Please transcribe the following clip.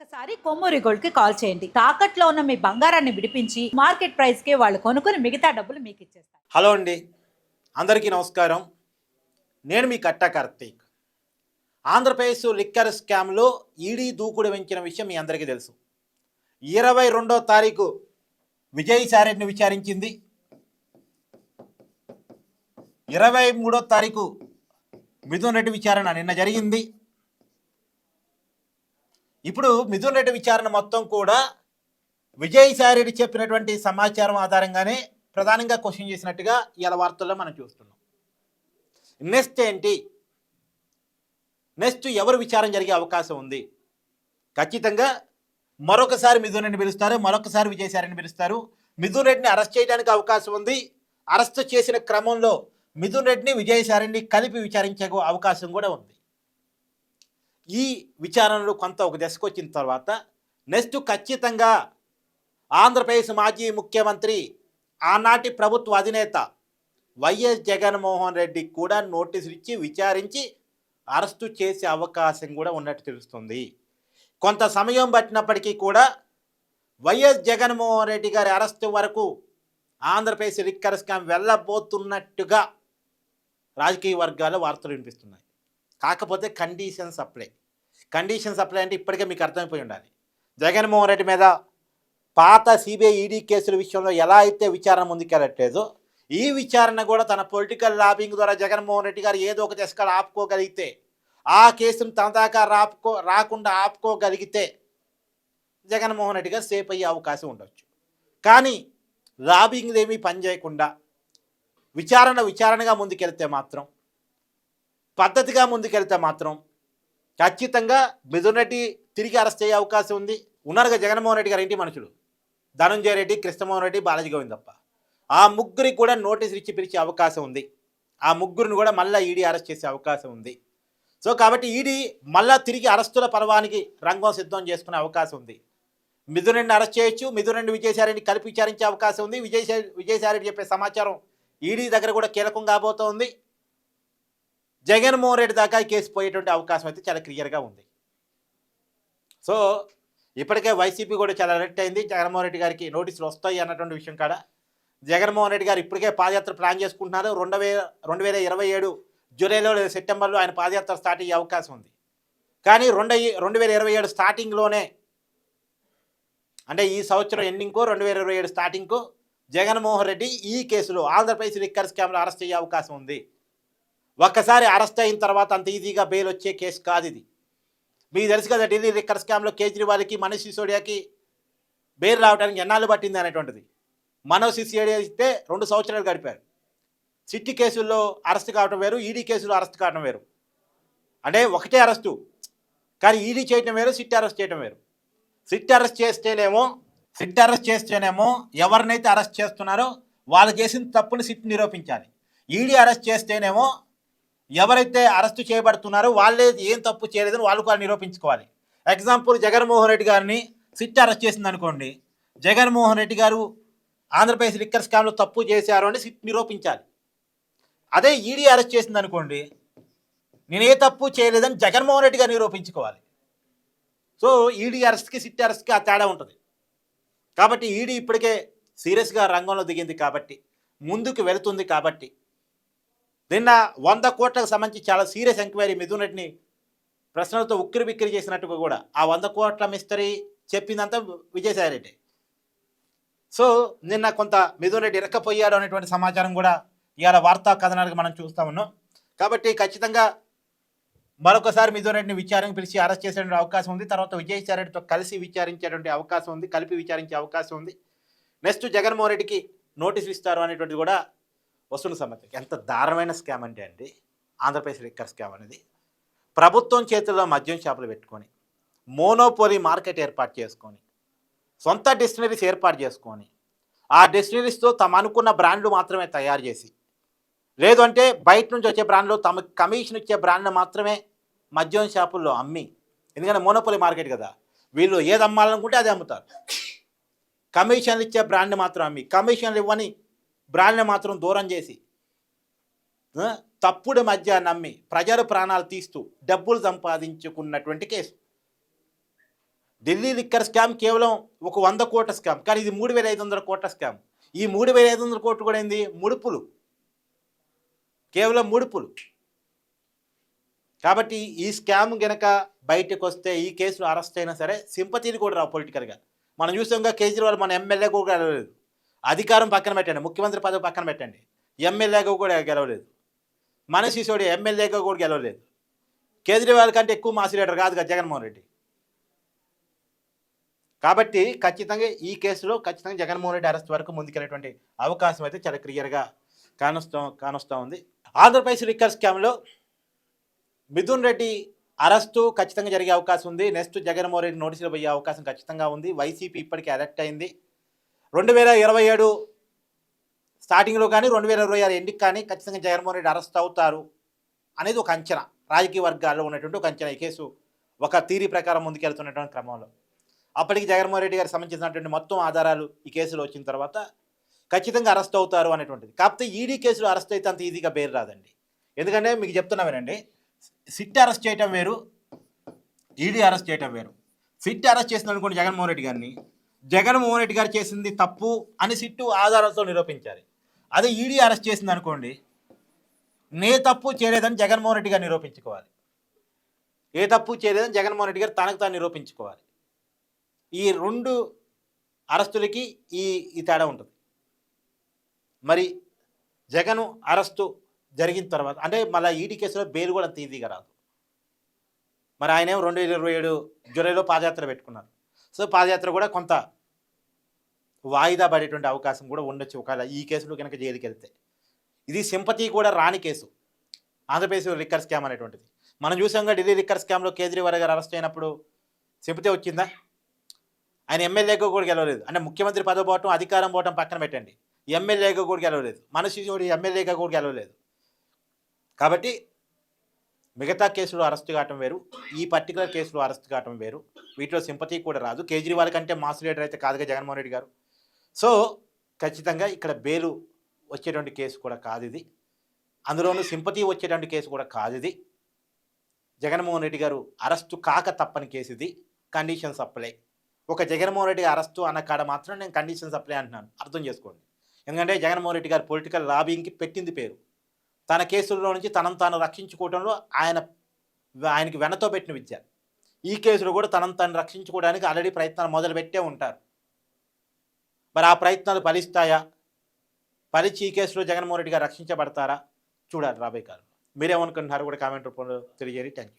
ఒక్కసారి కొమ్మూరి గోల్డ్కి కాల్ చేయండి. తాకట్లో ఉన్న మీ బంగారాన్ని విడిపించి మార్కెట్ ప్రైస్కి వాళ్ళు కొనుక్కుని మిగతా డబ్బులు మీకు ఇచ్చేస్తారు. హలో అండి. అందరికీ నమస్కారం. నేను మీ కట్టా కార్తీక్. ఆంధ్రప్రదేశ్ లిక్కర్ స్కామ్లో ఈడీ దూకుడు వెంచిన విషయం మీ అందరికీ తెలుసు. ఇరవై రెండో తారీఖు విజయసాయిరెడ్డిని విచారించింది. ఇరవై మూడో తారీఖు మిథున్ రెడ్డి విచారణ నిన్న జరిగింది. ఇప్పుడు మిథున్ రెడ్డి విచారణ మొత్తం కూడా విజయసాయిరెడ్డి చెప్పినటువంటి సమాచారం ఆధారంగానే ప్రధానంగా క్వశ్చన్ చేసినట్టుగా ఇవాళ వార్తల్లో మనం చూస్తున్నాం. నెక్స్ట్ ఏంటి? నెక్స్ట్ ఎవరు విచారం జరిగే అవకాశం ఉంది? ఖచ్చితంగా మరొకసారి మిథున్ రెడ్డిని పిలుస్తారు మరొకసారి విజయసాయిని పిలుస్తారు. మిథున్ రెడ్డిని అరెస్ట్ చేయడానికి అవకాశం ఉంది. అరెస్ట్ చేసిన క్రమంలో మిథున్ రెడ్డిని విజయసాయిని కలిపి విచారించే అవకాశం కూడా ఉంది. ఈ విచారణలు కొంత ఒక దశకు వచ్చిన తర్వాత నెక్స్ట్ ఖచ్చితంగా ఆంధ్రప్రదేశ్ మాజీ ముఖ్యమంత్రి ఆనాటి ప్రభుత్వ అధినేత వైఎస్ జగన్మోహన్ రెడ్డి కూడా నోటీసులు ఇచ్చి విచారించి అరెస్టు చేసే అవకాశం కూడా ఉన్నట్టు తెలుస్తుంది. కొంత సమయం పట్టినప్పటికీ కూడా వైఎస్ జగన్మోహన్ రెడ్డి గారి అరెస్టు వరకు ఆంధ్రప్రదేశ్ లిక్కర్ స్కామ్ వెళ్ళబోతున్నట్టుగా రాజకీయ వర్గాల వార్తలు వినిపిస్తున్నాయి. కాకపోతే కండిషన్ సప్లై కండిషన్ సప్లై అంటే ఇప్పటికే మీకు అర్థమైపోయి ఉండాలి. జగన్మోహన్ రెడ్డి మీద పాత సిబిఐ ఈడీ కేసుల విషయంలో ఎలా అయితే విచారణ ముందుకెళ్ళట్లేదో ఈ విచారణ కూడా తన పొలిటికల్ లాబింగ్ ద్వారా జగన్మోహన్ రెడ్డి గారు ఏదో ఒక దశకాలు ఆపుకోగలిగితే ఆ కేసును తన దాకా రాపుకో రాకుండా ఆపుకోగలిగితే జగన్మోహన్ రెడ్డి గారు సేఫ్ అయ్యే అవకాశం ఉండొచ్చు. కానీ లాబింగ్లు ఏమీ పనిచేయకుండా విచారణ విచారణగా ముందుకెళ్తే మాత్రం పద్ధతిగా ముందుకెళ్తే మాత్రం ఖచ్చితంగా మిథున్ రెడ్డి తిరిగి అరెస్ట్ అయ్యే అవకాశం ఉంది. ఉన్నారుగా జగన్మోహన్ రెడ్డి గారు ఏంటి మనుషులు. ధనంజయ రెడ్డి కృష్ణమోహన్ రెడ్డి బాలాజీ గోవిందప్ప ఆ ముగ్గురికి కూడా నోటీసులు ఇచ్చి పిలిచే అవకాశం ఉంది. ఆ ముగ్గురిని కూడా మళ్ళీ ఈడీ అరెస్ట్ చేసే అవకాశం ఉంది. సో కాబట్టి ఈడీ మళ్ళా తిరిగి అరెస్టుల పర్వానికి రంగం సిద్ధం చేసుకునే అవకాశం ఉంది. మిథున్ అరెస్ట్ చేయొచ్చు మిథున్ రెడ్డి విజయసాయిరెడ్డి కలిపి విచారించే అవకాశం ఉంది. విజయసాయి విజయసాయిరెడ్డి చెప్పే సమాచారం ఈడీ దగ్గర కూడా కీలకం కాబోతోంది. జగన్మోహన్ రెడ్డి దాకా కేసు పోయేటువంటి అవకాశం అయితే చాలా క్లియర్గా ఉంది. సో ఇప్పటికే వైసీపీ కూడా చాలా అలర్ట్ అయింది. జగన్మోహన్ రెడ్డి గారికి నోటీసులు వస్తాయి అన్నటువంటి విషయం కాడ. జగన్మోహన్ రెడ్డి గారు ఇప్పటికే పాదయాత్ర ప్లాన్ చేసుకుంటున్నారు. రెండు వేల రెండు వేల ఇరవై ఏడు జూలైలో లేదా సెప్టెంబర్లో ఆయన పాదయాత్ర స్టార్ట్ అయ్యే అవకాశం ఉంది. కానీ రెండు రెండు వేల ఇరవై ఏడు స్టార్టింగ్లోనే అంటే ఈ సంవత్సరం ఎండింగ్కు రెండు వేల ఇరవై ఏడు స్టార్టింగ్కు జగన్మోహన్ రెడ్డి ఈ కేసులో ఆంధ్రప్రదేశ్ రిక్కర్ స్కామ్లో అరెస్ట్ అయ్యే అవకాశం ఉంది. ఒక్కసారి అరెస్ట్ అయిన తర్వాత అంత ఈజీగా బెయిల్ వచ్చే కేసు కాదు ఇది. మీకు తెలుసు కదా ఢిల్లీ రిక్కర్ స్కామ్లో కేజ్రీవాల్కి మనీష్ సిసోడియాకి బెయిల్ రావడానికి ఎన్నాళ్ళు పట్టింది అనేటువంటిది. మనోజ్ సిసోడియా ఇస్తే రెండు సంవత్సరాలు గడిపారు. సిట్టి కేసుల్లో అరెస్ట్ కావడం వేరు ఈడీ కేసులో అరెస్ట్ కావడం వేరు. అంటే ఒకటే అరెస్టు కానీ ఈడీ చేయటం వేరు సిట్ అరెస్ట్ చేయటం వేరు. సిట్ అరెస్ట్ చేస్తేనేమో సిట్ అరెస్ట్ చేస్తేనేమో ఎవరినైతే అరెస్ట్ చేస్తున్నారో వాళ్ళు చేసిన తప్పుని సిట్ నిరూపించాలి. ఈడీ అరెస్ట్ చేస్తేనేమో ఎవరైతే అరెస్టు చేయబడుతున్నారో వాళ్ళే ఏం తప్పు చేయలేదని వాళ్ళు కూడా నిరూపించుకోవాలి. ఎగ్జాంపుల్ జగన్మోహన్ రెడ్డి గారిని సిట్ అరెస్ట్ చేసింది అనుకోండి. జగన్మోహన్ రెడ్డి గారు ఆంధ్రప్రదేశ్ లిక్కర్ స్కామ్లో తప్పు చేశారు అని సిట్ నిరూపించాలి. అదే ఈడీ అరెస్ట్ చేసింది అనుకోండి నేను ఏ తప్పు చేయలేదని జగన్మోహన్ రెడ్డి గారు నిరూపించుకోవాలి. సో ఈడీ అరెస్ట్కి సిట్ అరెస్ట్కి ఆ తేడా ఉంటుంది. కాబట్టి ఈడీ ఇప్పటికే సీరియస్గా రంగంలో దిగింది కాబట్టి ముందుకు వెళుతుంది కాబట్టి నిన్న వంద కోట్లకు సంబంధించి చాలా సీరియస్ ఎంక్వైరీ మిథున్ రెడ్డిని ప్రశ్నలతో ఉక్కిరి బిక్కిరి చేసినట్టుగా కూడా. ఆ వంద కోట్ల మిస్టరీ చెప్పిందంతా విజయసాయి రెడ్డి సో నిన్న కొంత మిథున్ రెడ్డి ఇరక్కపోయాడు అనేటువంటి సమాచారం కూడా ఇవాళ వార్తా కథనాలకు మనం చూస్తా ఉన్నాం. కాబట్టి ఖచ్చితంగా మరొకసారి మిథున్ రెడ్డిని విచారణకు పిలిచి అరెస్ట్ చేసేటువంటి అవకాశం ఉంది. తర్వాత విజయసాయి రెడ్డితో కలిసి విచారించేటువంటి అవకాశం ఉంది. కలిపి విచారించే అవకాశం ఉంది. నెక్స్ట్ జగన్మోహన్ రెడ్డికి నోటీసులు ఇస్తారు అనేటువంటిది కూడా వస్తున్న సమస్య ఎంత దారుణమైన స్కామ్ అంటే అండి. ఆంధ్రప్రదేశ్ లిక్కర్ స్కామ్ అనేది. ప్రభుత్వం చేతుల్లో మద్యం షాపులు పెట్టుకొని మోనోపోలీ మార్కెట్ ఏర్పాటు చేసుకొని సొంత డిస్టినరీస్ ఏర్పాటు చేసుకొని ఆ డిస్టినరీస్తో తమ అనుకున్న బ్రాండ్లు మాత్రమే తయారు చేసి లేదు అంటే బయట నుంచి వచ్చే బ్రాండ్లు తమ కమిషన్ ఇచ్చే బ్రాండ్లు మాత్రమే మద్యం షాపుల్లో అమ్మి ఎందుకంటే మోనోపోలీ మార్కెట్ కదా వీళ్ళు ఏది అమ్మాలనుకుంటే అది అమ్ముతారు. కమిషన్లు ఇచ్చే బ్రాండ్ మాత్రం అమ్మి కమిషన్లు ఇవ్వని బ్రాండ్ని మాత్రం దూరం చేసి తప్పుడు మధ్య నమ్మి ప్రజల ప్రాణాలు తీస్తూ డబ్బులు సంపాదించుకున్నటువంటి కేసు. ఢిల్లీ లిక్కర్ స్కామ్ కేవలం ఒక వంద కోట్ల స్కామ్ కానీ ఇది మూడు వేల ఐదు వందల కోట్ల స్కామ్. ఈ మూడు వేల ఐదు వందల కోట్లు కూడా ఏంది? ముడుపులు. కేవలం ముడుపులు. కాబట్టి ఈ స్కామ్ గనక బయటకు వస్తే ఈ కేసులు అరెస్ట్ అయినా సరే సింపతిని కూడా రావు పొలిటికల్గా మనం చూసాంగా కేజ్రీవాల్ మన ఎమ్మెల్యే కూడా లేదు అధికారం పక్కన పెట్టండి ముఖ్యమంత్రి పదవి పక్కన పెట్టండి. ఎమ్మెల్యేగా కూడా గెలవలేదు. మన సిసోడి ఎమ్మెల్యేగా కూడా గెలవలేదు. కేజ్రీవాల్ కంటే ఎక్కువ మాస్ లీడర్ కాదు కదా జగన్మోహన్ రెడ్డి. కాబట్టి ఖచ్చితంగా ఈ కేసులో ఖచ్చితంగా జగన్మోహన్ రెడ్డి అరెస్ట్ వరకు ముందుకెళ్ళేటువంటి అవకాశం అయితే చాలా క్లియర్గా కానొస్తా కానొస్తూ ఉంది. ఆంధ్రప్రదేశ్ లిక్కర్ స్కామ్లో మిథున్ రెడ్డి అరెస్టు ఖచ్చితంగా జరిగే అవకాశం ఉంది. నెక్స్ట్ జగన్మోహన్ రెడ్డి నోటీసులు పోయే అవకాశం ఖచ్చితంగా ఉంది. వైసీపీ ఇప్పటికే అరెక్ట్ అయింది. రెండు వేల ఇరవై ఏడు స్టార్టింగ్లో కానీ రెండు వేల ఇరవై ఆరు ఎండికి కానీ ఖచ్చితంగా జగన్మోహన్ రెడ్డి అరెస్ట్ అవుతారు అనేది ఒక అంచనా. రాజకీయ వర్గాల్లో ఉన్నటువంటి ఒక అంచనా ఈ కేసు. ఒక తీరి ప్రకారం ముందుకెళ్తున్నటువంటి క్రమంలో. అప్పటికి జగన్మోహన్ రెడ్డి గారికి సంబంధించినటువంటి మొత్తం ఆధారాలు ఈ కేసులో వచ్చిన తర్వాత ఖచ్చితంగా అరెస్ట్ అవుతారు అనేటువంటిది. కాకపోతే ఈడీ కేసులో అరెస్ట్ అయితే అంత ఈజీగా పేరు రాదండి. ఎందుకంటే మీకు చెప్తున్నా వినండి. సిట్ అరెస్ట్ చేయటం వేరు ఈడీ అరెస్ట్ చేయటం వేరు. సిట్ అరెస్ట్ చేసిన అనుకోండి జగన్మోహన్ రెడ్డి గారిని జగన్మోహన్ రెడ్డి గారు చేసింది తప్పు అని సిట్టు ఆధారాలతో నిరూపించాలి. అదే ఈడీ అరెస్ట్ చేసింది అనుకోండి నే తప్పు చేయలేదని జగన్మోహన్ రెడ్డి గారు నిరూపించుకోవాలి. ఏ తప్పు చేయలేదని జగన్మోహన్ రెడ్డి గారు తనకు తాను నిరూపించుకోవాలి. ఈ రెండు అరెస్టులకి ఈ ఈ తేడా ఉంటుంది. మరి జగన్ అరెస్టు జరిగిన తర్వాత అంటే మళ్ళీ ఈడీ కేసులో బెయిల్ కూడా అంత ఈజీగా రాదు. మరి ఆయనేమో రెండు వేల ఇరవై ఏడు జూలైలో పాదయాత్ర పెట్టుకున్నారు. సో పాదయాత్ర కూడా కొంత వాయిదా పడేటువంటి అవకాశం కూడా ఉండొచ్చు. ఒకవేళ ఈ కేసులో కనుక జైలుకి వెళ్తే ఇది సింపతి కూడా రాని కేసు. ఆంధ్రప్రదేశ్ రిక్కర్ స్కామ్ అనేటువంటిది. మనం చూసాంగా ఢిల్లీ రిక్కర్ స్కామ్లో కేజ్రీవాల్ గారు అరెస్ట్ అయినప్పుడు సింపతి వచ్చిందా? ఆయన ఎమ్మెల్యేగా కూడా గెలవలేదు. అంటే ముఖ్యమంత్రి పదవి పోవటం అధికారం పోవటం పక్కన పెట్టండి. ఎమ్మెల్యేగా కూడా గెలవలేదు. మనిషి ఎమ్మెల్యేగా కూడా గెలవలేదు. కాబట్టి మిగతా కేసులో అరెస్ట్ కావటం వేరు. ఈ పర్టికులర్ కేసులో అరెస్ట్ కావటం వేరు. వీటిలో సింపతి కూడా రాదు. కేజ్రీవాల్ కంటే మాస్ లీడర్ అయితే కాదుగా జగన్మోహన్ రెడ్డి గారు. సో ఖచ్చితంగా ఇక్కడ బెయిలు వచ్చేటువంటి కేసు కూడా కాదు ఇది. అందులోనూ సింపతి వచ్చేటువంటి కేసు కూడా కాదు ఇది. జగన్మోహన్ రెడ్డి గారు అరెస్టు కాక తప్పని కేసు ఇది. కండిషన్స్ అప్లై ఒక జగన్మోహన్ రెడ్డి అరెస్టు అన్న కాడ మాత్రం నేను కండిషన్స్ అప్లై అంటున్నాను. అర్థం చేసుకోండి. ఎందుకంటే జగన్మోహన్ రెడ్డి గారు పొలిటికల్ లాబింగ్కి పెట్టింది పేరు. తన కేసుల్లో నుంచి తనను తాను రక్షించుకోవడంలో ఆయన ఆయనకి వెనతో పెట్టిన విద్య. ఈ కేసులో కూడా తనను తాను రక్షించుకోవడానికి ఆల్రెడీ ప్రయత్నాలు మొదలుపెట్టే ఉంటారు. మరి ఆ ప్రయత్నాలు ఫలిస్తాయా? ఫలిచి ఈ కేసులో జగన్మోహన్ రెడ్డి గారు రక్షించబడతారా? చూడాలి రాబోయే కాలంలో. మీరేమనుకుంటున్నారు కూడా కామెంట్ రూపంలో తెలియజేయండి. Thank you